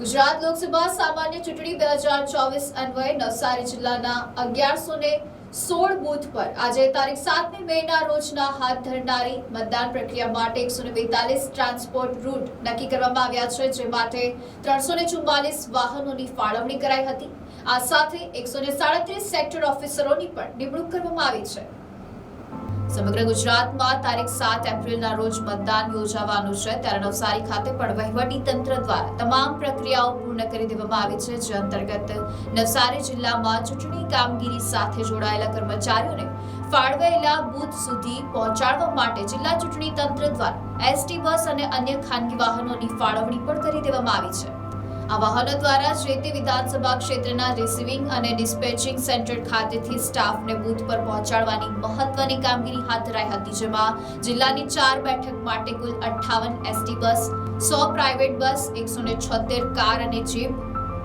ગુજરાત લોકસભા સામાન્ય ચૂંટણી બે હજાર ચોવીસ અન્વયે નવસારી જિલ્લાના અગિયારસો ને સોળ બૂથ પર આજે તારીખ સાતમી મેના રોજના હાથ ધરનારી મતદાન પ્રક્રિયા માટે એકસો ને બેતાલીસ ટ્રાન્સપોર્ટ રૂટ નક્કી કરવામાં આવ્યા છે, જે માટે ત્રણસો ને ચુમ્માલીસ વાહનોની ફાળવણી કરાઈ હતી. આ સાથે એકસો ને સાડત્રીસ સેક્ટર ઓફિસરોની પણ નિમણૂક કરવામાં આવી છે. સમગ્ર ગુજરાતમાં તારીખ સાત એપ્રિલના રોજ મતદાન યોજાવાનું છે. ત્યારે નવસારી ખાતે પણ વહીવટી તંત્ર દ્વારા તમામ પ્રક્રિયાઓ પૂર્ણ કરી દેવામાં આવી છે. જે અંતર્ગત નવસારી જિલ્લામાં ચૂંટણી કામગીરી સાથે જોડાયેલા કર્મચારીઓને ફાળવેલા બૂથ સુધી પહોંચાડવા માટે જિલ્લા ચૂંટણી તંત્ર દ્વારા એસટી બસ અને અન્ય ખાનગી વાહનોની ફાળવણી પણ કરી દેવામાં આવી છે. આ વાહનો દ્વારા જે તે વિધાનસભા ક્ષેત્રના રિસીવિંગ અને ડિસ્પેચિંગ સેન્ટર ખાતેથી સ્ટાફને બૂથ પર પહોંચાડવાની મહત્વની કામગીરી હાથ ધરાઈ હતી, જેમાં જિલ્લાની ચાર બેઠક માટે કુલ અઠ્ઠાવન એસટી બસ, સો પ્રાઇવેટ બસ, એકસો કાર અને જીપ,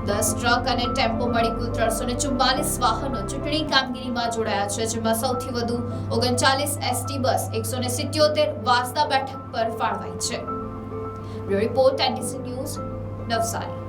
દસ ટ્રક અને ટેમ્પો મળી કુલ ત્રણસો ને ચુમ્માલીસ વાહનો ચૂંટણી કામગીરીમાં જોડાયા છે, જેમાં સૌથી વધુ ઓગણચાલીસ એસટી બસ, એકસો ને સિત્યોતેર વાસદા બેઠક પર ફાળવાઈ છે. Report, NDC news, Navsari.